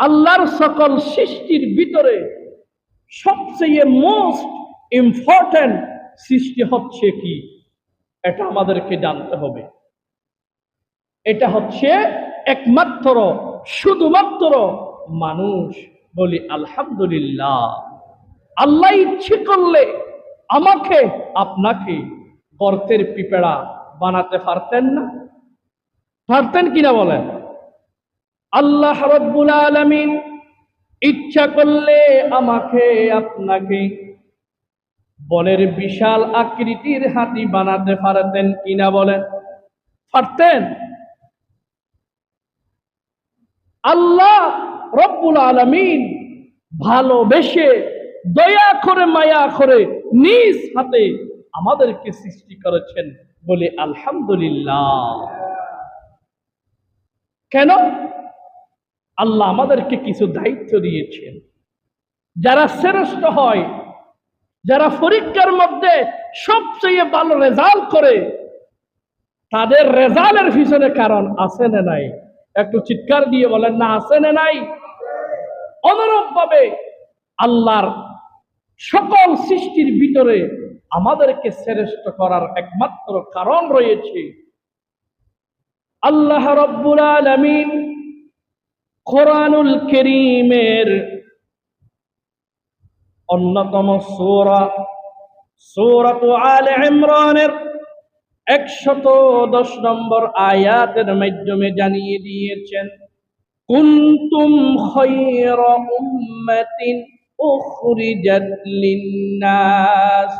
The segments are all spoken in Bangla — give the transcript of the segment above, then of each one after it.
আল্লাহর সকল সৃষ্টির ভিতরে সবচেয়ে মোস্ট ইম্পর্ট্যান্ট সৃষ্টি হচ্ছে কি? এটা আমাদেরকে জানতে হবে। এটা হচ্ছে একমাত্র, শুধুমাত্র মানুষ বলি আলহামদুলিল্লাহ। আল্লাহ ইচ্ছে করলে আমাকে, আপনাকে গর্তের পিপেড়া বানাতে পারতেন না। পারতেন কিনা বলেন? আল্লাহ রব্বুল আলমিন ইচ্ছা করলে আমাকে, আপনাকে বনের বিশাল আকৃতির হাতি বানাতে পারতেন কিনা বলেন? পারতেন। আল্লাহ রব্বুল আলমিন ভালোবেসে, দয়া করে, মায়া করে নিজ হাতে আমাদেরকে সৃষ্টি করেছেন বলে আলহামদুলিল্লাহ। কেন? আল্লাহ আমাদেরকে কিছু দায়িত্ব দিয়েছেন। যারা শ্রেষ্ঠ হয়, যারা পরীক্ষার মধ্যে সবচেয়ে ভালো রেজাল্ট করে, তাদের রেজাল্টের পিছনে কারণ আছে না নাই? একটু চিৎকার দিয়ে বলেন, না আছে না নাই? অনুরূপ ভাবে আল্লাহর সকল সৃষ্টির ভিতরে আমাদেরকে শ্রেষ্ঠ করার একমাত্র কারণ রয়েছে, আল্লাহ রব্বুল আলমিন কোরআনুল করিমের অন্যতম সূরা সূরাতু আলে ইমরানের একশত দশ নম্বর আয়াতের মাধ্যমে জানিয়ে দিয়েছেন কুন্তুম খৈর উম্মাতিন উখরিজাত লিন্নাস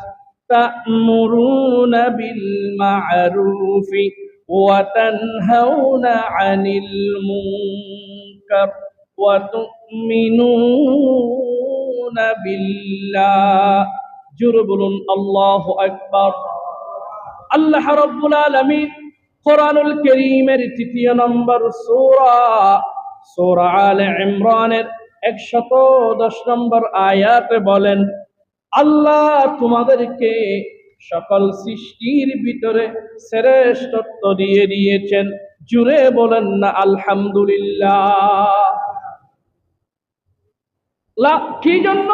তা'মুরুনা বিল মা'রুফি ওয়া তানহাউনা ওয়া তু'মিনুনা বিল্লাহ। জোরে বলুন, আল্লাহু আকবার। আল্লাহ রব্বুল আলামিন কোরআনুল করিমের তৃতীয় নম্বর সূরা সূরা আলে ইমরানের 110 নম্বর আয়াতে বলেন, আল্লাহ তোমাদেরকে সকল সৃষ্টির ভিতরে শ্রেষ্ঠত্ব দিয়ে দিয়েছেন। জুড়ে বলেন না, আলহামদুলিল্লাহ। কি জন্য?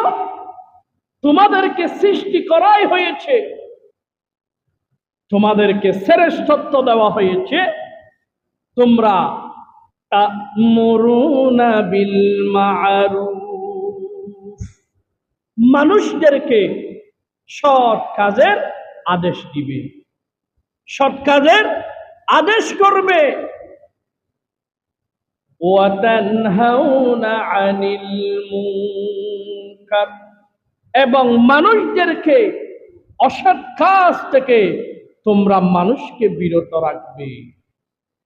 তোমাদেরকে সৃষ্টি করাই হয়েছে। তোমাদেরকে শ্রেষ্ঠত্ব দেওয়া হয়েছে। তোমরা মানুষদেরকে সৎ কাজের আদেশ দিবে। সৎ কাজের আদেশ করবে। এবং মানুষদেরকে অসৎ কাজ থেকে তোমরা মানুষকে বিরত রাখবে।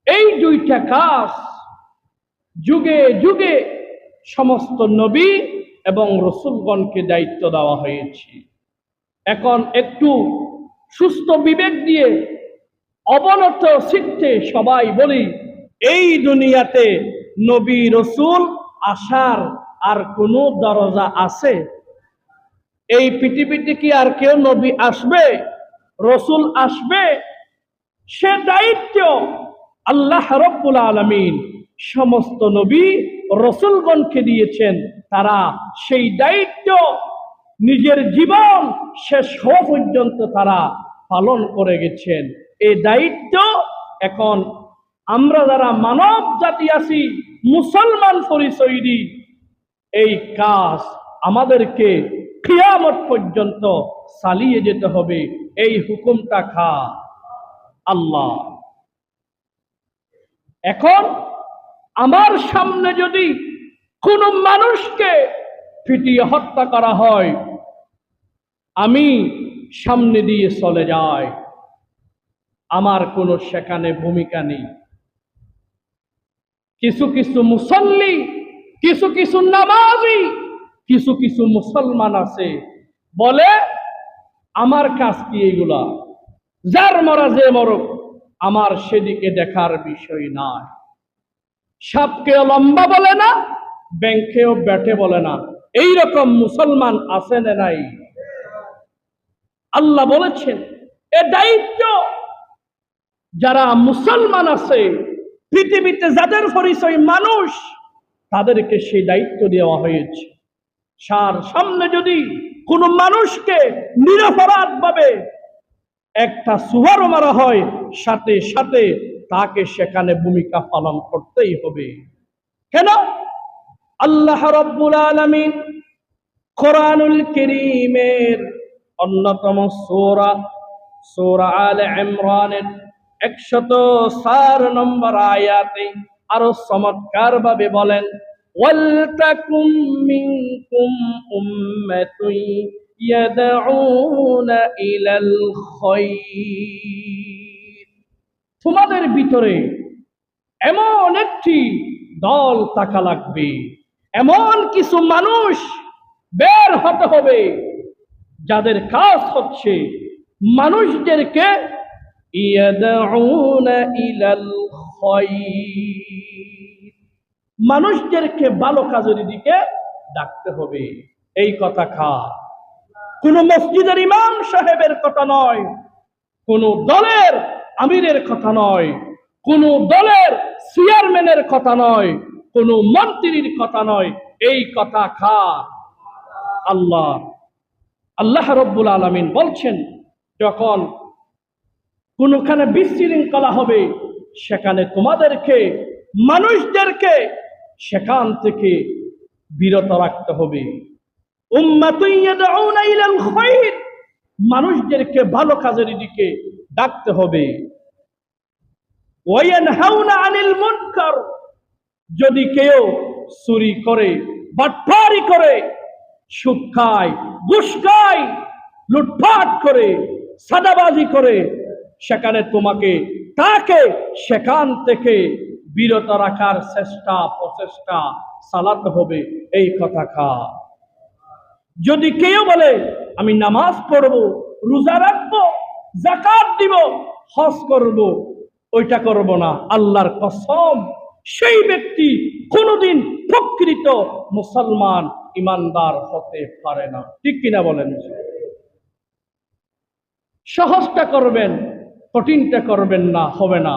এই দুইটা কাজ যুগে যুগে সমস্ত নবী এবং রসুলগণকে দায়িত্ব দেওয়া হয়েছে। এখন একটু সুস্থ বিবেক দিয়ে, অবনত শিখতে সবাই বলি, এই দুনিয়াতে নবী রসুল আসার আর কোনো দরজা আছে? এই পৃথিবীতে কি আর কেউ নবী আসবে, রসুল আসবে? সে দায়িত্ব আল্লাহ রব্বুল আলমিন। সমস্ত নবী রসুলগণকে দিয়েছেন, তারা সেই দায়িত্ব নিজের জীবন শেষ হওয়া পর্যন্ত তারা পালন করে গেছেন। এই দায়িত্ব এখন আমরা যারা মানব জাতি আছি, মুসলমান পরিচয়, এই কাজ আমাদেরকে কিয়ামত পর্যন্ত চালিয়ে যেতে হবে। এই হুকুমটা খা আল্লাহ। এখন আমার সামনে যদি কোনো মানুষকে পিটিয়ে হত্যা করা হয় আমি সামনে দিয়ে চলে যাই। আমার কোনো সেখানে ভূমিকা নেই। কিছু কিছু মুসল্লি, কিছু কিছু নামাজি, কিছু কিছু মুসলমান আছে। বলে, আমার কাজ কি এইগুলা যার মরা যে মরক, আমার সেদিকে দেখার বিষয় নয় সাপকেও লম্বা বলে না, ব্যাংকেও ব্যাটে বলে না। এই রকম মুসলমান আছে না নাই? আল্লাহ বলেছেন, এ দায়িত্ব যারা মুসলমান আছে, পৃথিবীতে যাদের পরিচয় মানুষ, তাদেরকে সেই দায়িত্ব দেওয়া হয়েছে। সার সামনে যদি কোনো মানুষকে নিরপরাধ ভাবে একটা সুহারও মারা হয়, সাথে সাথে তাকে সেখানে ভূমিকা পালন করতেই হবে। কেন? আল্লাহ রব্বুল আলমিন কোরআনুল করিমের অন্যতম সোরা সোরা আল ইমরানের একশত চার নম্বর আয়াতে আরও চমৎকার ভাবে বলেন, ওয়ালতাকুম মিনকুম উম্মাতুন ইয়াদউনা ইলাল খায়র তোমাদের ভিতরে এমন একটি দল থাকা লাগবে, এমন কিছু মানুষ বের হতে হবে। যাদের কাজ হচ্ছে মানুষদেরকে মানুষদেরকে ভালো কাজের দিকে ডাকতে হবে। এই কথা খা কোন মসজিদের ইমাম সাহেবের কথা নয়, কোন দলের আমিরের কথা নয়, কোন দলের চেয়ারম্যানের কথা নয়, কোন মন্ত্রীর কথা নয়। এই কথা খা আল্লাহ। আল্লাহ রব্বুল আলমিন বলছেন, যখন কোনখানে বিশৃঙ্খলা হবে, সেখানে তোমাদেরকে, মানুষদেরকে সেখান থেকে বিরত রাখতে হবে। মানুষদেরকে ভালো কাজের দিকে ডাকতে হবে। যদি কেউ চুরি করে, বাটপারি করে সুদ খায় ঘুষ লুটপাট করে, সাদাবাজি করে, সেখানে তোমাকে, তাকে সেখান থেকে বিরত রাখার চেষ্টা, প্রচেষ্টা চালাতে হবে, এই কথা খা। যদি কেউ বলে, আমি নামাজ পড়ব, রোজা রাখব জাকাত দিব, হজ করব, ওইটা করব না, আল্লাহর কসম। সেই ব্যক্তি কোনোদিন প্রকৃত মুসলমান ইমানদার হতে পারে না। ঠিক কিনা বলেন? সহজটা করবেন কঠিনটা করবেন না হবে না।